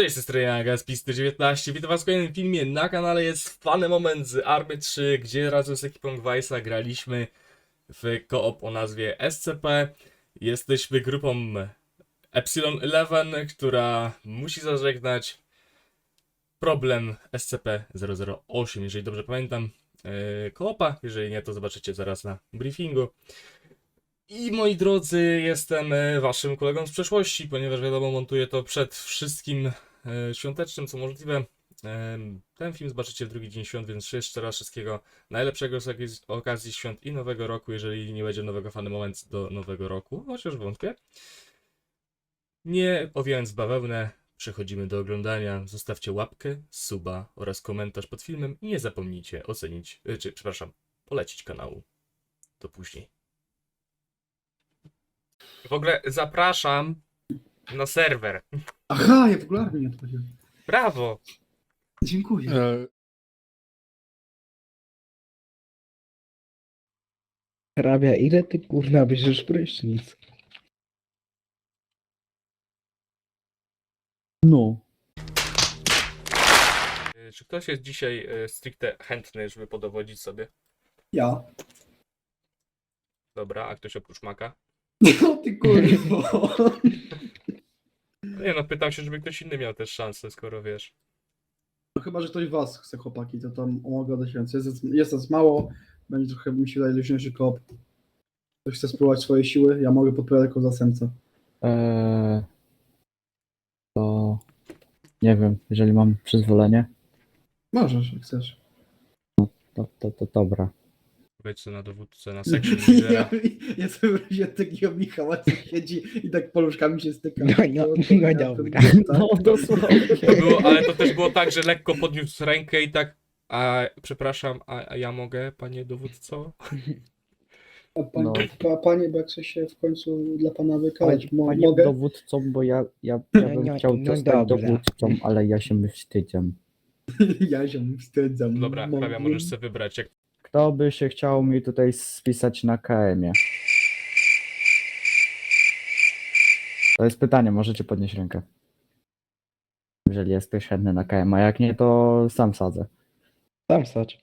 Cześć, to strona Gaspisty19. Witam was w kolejnym filmie. Na kanale jest fany moment z Army 3, gdzie razem z ekipą Gwajsa graliśmy w koop o nazwie SCP. Jesteśmy grupą Epsilon 11, która musi zażegnać problem SCP-008, jeżeli dobrze pamiętam. Yy, koopa, jeżeli nie, to zobaczycie zaraz na briefingu. I moi drodzy, jestem e, waszym kolegą z przeszłości, ponieważ wiadomo, montuję to przed wszystkim e, świątecznym, co możliwe. Em, Ten film zobaczycie w drugi dzień świąt, więc jeszcze raz wszystkiego najlepszego z okazji świąt i nowego roku, jeżeli nie będzie nowego fany moment do nowego roku, chociaż wątpię. Nie owijając bawełnę, przechodzimy do oglądania. Zostawcie łapkę, suba oraz komentarz pod filmem i nie zapomnijcie ocenić, e, czy przepraszam, polecić kanału. Do później. W ogóle zapraszam na serwer. Aha, ja w ogóle armii nie odchodziłem. Brawo! Dziękuję. E, Hrabia, ile ty kurna bierzesz prysznic? No. Y, Czy ktoś jest dzisiaj y, stricte chętny, żeby podowodzić sobie? Ja. Dobra, a ktoś oprócz Maka? No ty kurwo. No Nie no, pytam się, żeby ktoś inny miał też szansę, skoro wiesz. No chyba, że ktoś was chce chłopaki, to tam mogę dać więcej. Jest, jest nas mało, będzie trochę mi się wydaje luźniejszy koop. Ktoś chce spróbować swoje siły, ja mogę podpowiadać jako zastępca. Eee, to nie wiem, jeżeli mam przyzwolenie, Możesz, jak chcesz. to, to, to dobra. Sobie na dowódcę, na section Ja, lidera. ja sobie wyobraziłem takiego Michała, co siedzi i tak poluszkami się styka. No, no, no dobra. tak. No dosłownie. To było, ale to też było tak, że lekko podniósł rękę i tak. A przepraszam, a, a ja mogę, panie dowódco? A pan, No. pa, panie, bo jak chcę się w końcu dla pana wykazać, mo, Panie mogę? dowódcą, bo ja, ja, ja bym No, chciał no zostać dobra. dowódcą, ale ja się wstydzę. ja się wstydzam. Dobra, hrabia, możesz sobie wybrać. Jak... Kto by się chciał mi tutaj spisać na KM-ie? To jest pytanie, możecie podnieść rękę. Jeżeli jesteś chętny na KM, a jak nie, to sam sadzę. Tam stać.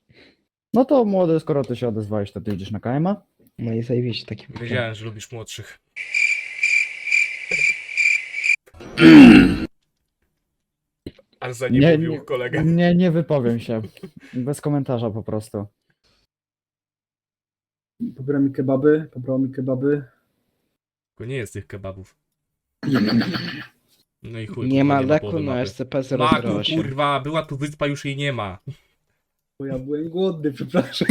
No to młody, skoro ty się odezwałeś, to ty idziesz na KM-a? No i zajebiście taki. Wiedziałem, że lubisz młodszych. Arza nie, Nie, mówił nie. kolega. Nie, nie wypowiem się. Bez komentarza po prostu. Pobiera mi kebaby, pobrał mi kebaby. Tylko nie jest tych kebabów. No i chuj. Nie ma leku na mapy. Maku, SCP-008. kurwa, była tu wyspa, już jej nie ma. Bo ja byłem głodny, przepraszam.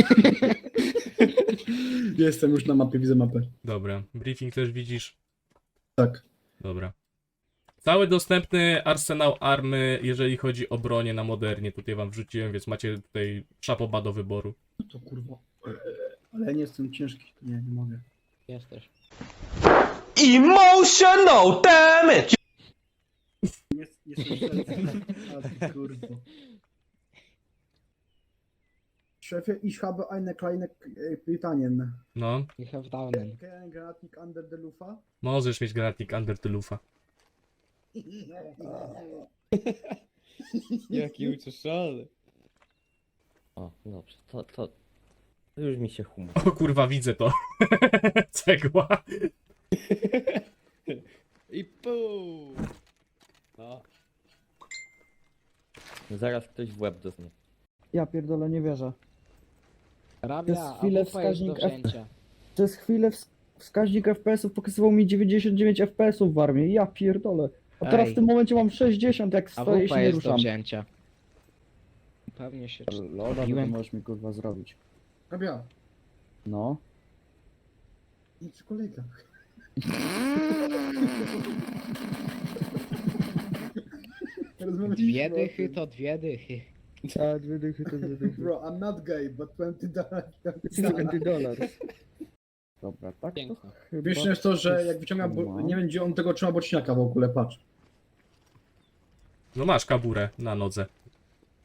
Jestem już na mapie, widzę mapę. Dobra, briefing też widzisz. Tak. Dobra. Cały dostępny arsenał army, jeżeli chodzi o bronię na modernie, tutaj wam wrzuciłem, więc macie tutaj szapoba do wyboru. No to kurwa. Ale ja nie jestem ciężki, to nie, nie mogę. Jesteś. Emotional damage! Nie, jestem sercem. A ty kurwa. Szefie, ich habe eine kleine e, Pytanien. No, You have downen. Kein Granatnik under the Lufa? możesz mieć granatnik under the lufa. Jaki ucieszony. O, dobrze, to to już mi się humor. O kurwa, widzę to. Cegła. I pół! No. Zaraz ktoś w łeb dostanie. Ja pierdolę, nie wierzę. Przez chwilę a wupa jest do wskaźnik F- wzięcia. Przez chwilę ws- wskaźnik FPS-ów pokazywał mi 99 FPS-ów w armii. Ja pierdolę. A teraz Ej. w tym momencie mam 60, jak A stoję i wupa się nie jest do ruszam. wzięcia. Pewnie się Loda, to robiłem. możesz mi kurwa zrobić. Rabia, No. nie przy. Rozmawialiśmy Dwie o dychy to dwie dychy. A, dwie dychy to dwie dychy. Bro, I'm not gay, but 20 dollars. 20 dolarów. Dobra, tak to Piękno. chyba... Wiesz jest to, że jak wyciąga, bo, nie będzie on tego trzyma boczniaka w ogóle, patrz. No masz kaburę na nodze.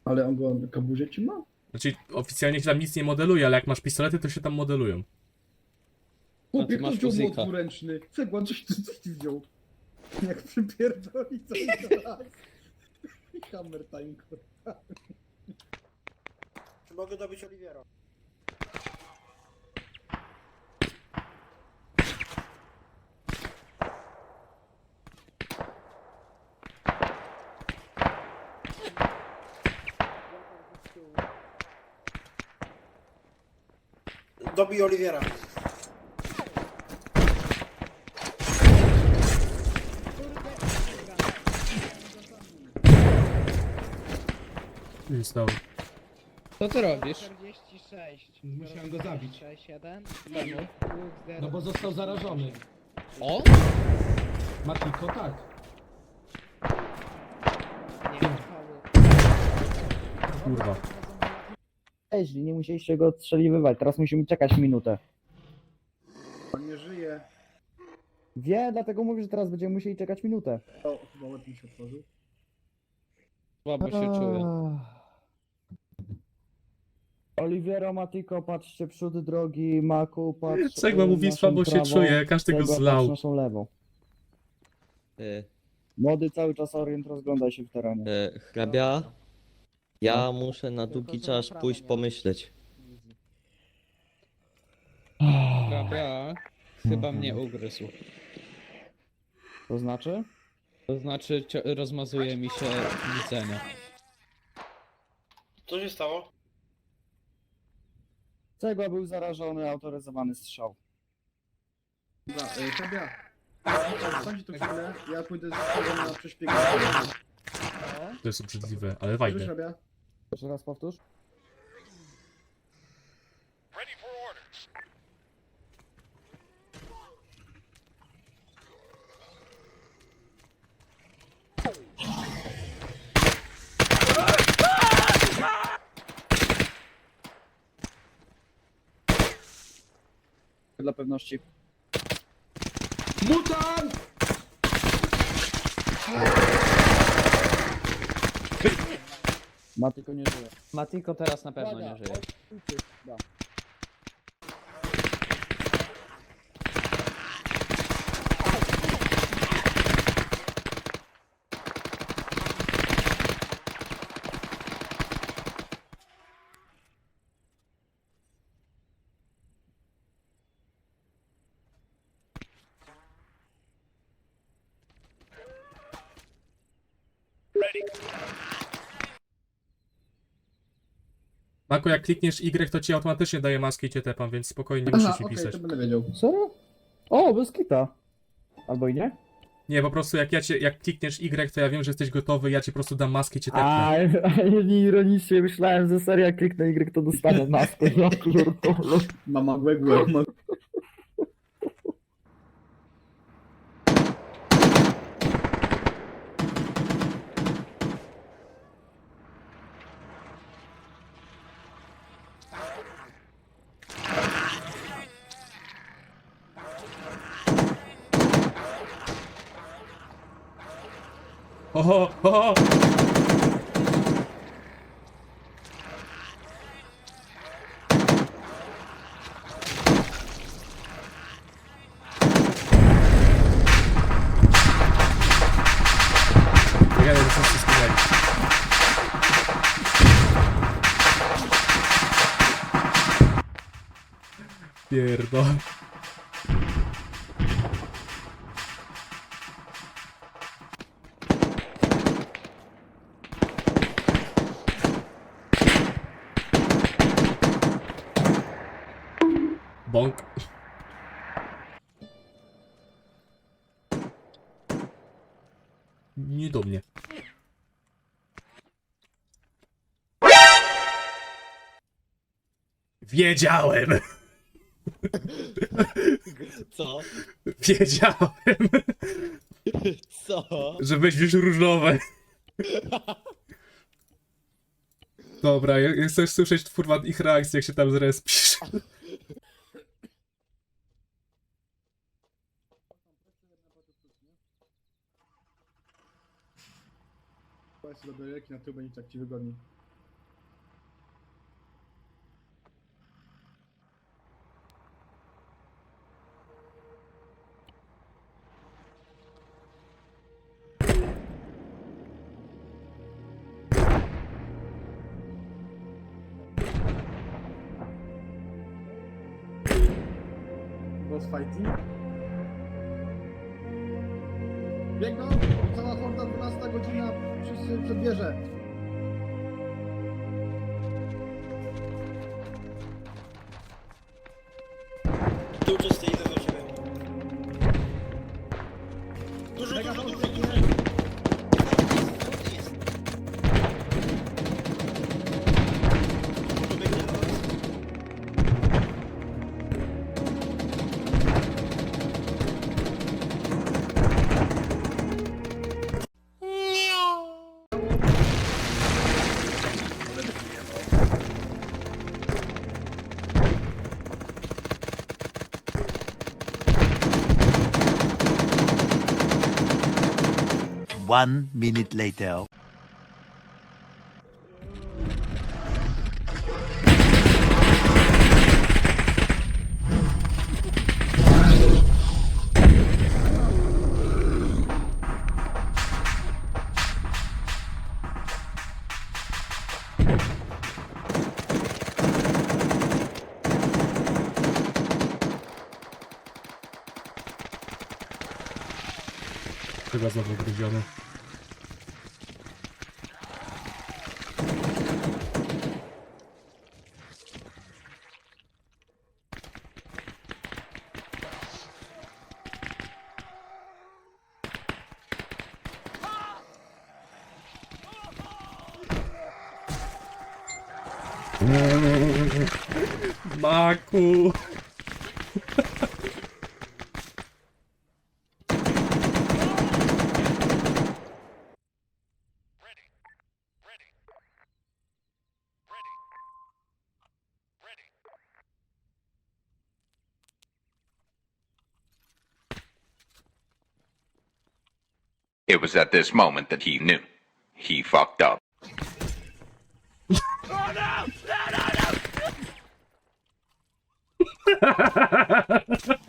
Ale on go na kaburze trzyma? Znaczy, oficjalnie się tam nic nie modeluje, ale jak masz pistolety, to się tam modelują. Chłopie, ty kto masz wziął młot muzyka. dwuręczny? Cegła, coś ty, coś ty wziął. Jak przypierdoli, to tak? Hammer time. Czy mogę dobić Oliwiera? Dobij Oliwiera. Co się stało? Co ty robisz? 46. Musiałem go zabić. 67. No bo został zarażony. O? Matiko, tak. Kurwa. Jeśli nie musieliście go odstrzeliwywać, teraz musimy czekać minutę. On nie żyje. Wie, dlatego mówię, że teraz będziemy musieli czekać minutę. O, chyba łeb mi się otworzył. Słabo się czuję. Oliwiero, Matiko, patrzcie przód drogi, Maku, patrz... Cegła y, mówi naszą słabo się prawą, czuje, każdy go Cegła, zlał. patrz naszą lewą. Y, Młody cały czas orient, rozglądaj się w terenie. y, hrabia, ja muszę na długi czas pójść pomyśleć. Dobra, chyba mnie ugryzł. To znaczy? To znaczy, cio- rozmazuje mi się widzenie. Co się stało? Cegła był zarażony, autoryzowany strzał. Dobra, y, Tabia. Zostańcie tu chwilę, ja pójdę z tobą na prześpiegę. To jest obrzydliwe, ale fajne. Tabia. Jeszcze raz powtórz. Dla pewności. Matyko nie żyje. Matiko teraz na pewno nie żyje. Da. Mako, jak klikniesz Y, to ci automatycznie daje maskę i cię tepam, więc spokojnie nie musisz Aha, się okej, pisać. to będę wiedział. Serio? O, bez kita. Albo i nie? Nie, po prostu jak ja cię, jak klikniesz Y, to ja wiem, że jesteś gotowy, ja ci po prostu dam maskę i cię tepnę. A, a nie ironicznie myślałem, że serio jak kliknę Y, to dostanę maskę. Ja pierdolę. Mama. Ma... ¡Ojo! ¡Ojo! Perdón. Bąk. Nie do mnie. Wiedziałem! Co? Wiedziałem, Co? że weźmiesz różowe. Dobra, ja, ja chcę słyszeć kurwa ich reakcję, jak się tam zrespisz. Dawaj sobie do leki na tył, będzie tak ci wygodniej. Fighting? Biegną, cała horda, 12 godzina, wszyscy przed wieżę. One minute later. Chyba znowu gryziony. Maku! was at this moment that he knew. He fucked up. Tyłu,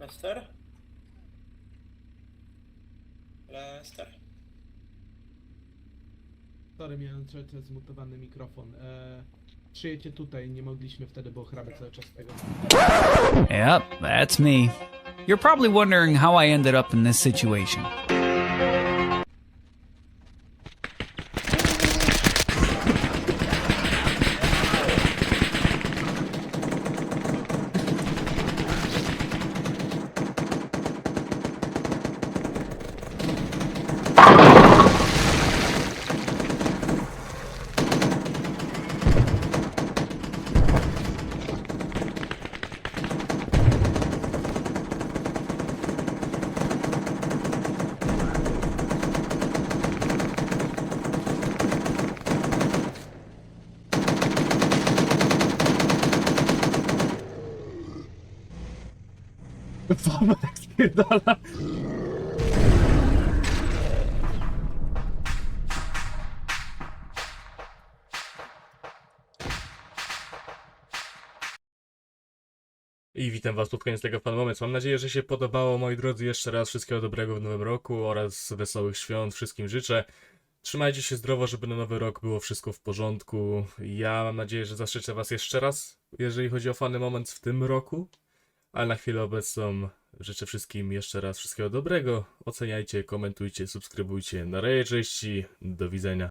Lester? Lester? Sorry, miałem trochę zmutowany mikrofon. E, przyjedźcie tutaj, nie mogliśmy wtedy, bo hrabia cały czas tego. Yep, that's me. You're probably wondering how I ended up in this situation. Fama tak spierdala. I witam was pod koniec tego Fan Moment. Mam nadzieję, że się podobało, moi drodzy. Jeszcze raz wszystkiego dobrego w nowym roku oraz wesołych świąt. Wszystkim życzę. Trzymajcie się zdrowo, żeby na nowy rok było wszystko w porządku. Ja mam nadzieję, że zaszczęczę was jeszcze raz, jeżeli chodzi o Fany Moment w tym roku. Ale na chwilę obecną życzę wszystkim jeszcze raz wszystkiego dobrego. Oceniajcie, komentujcie, subskrybujcie. Na razie, do widzenia.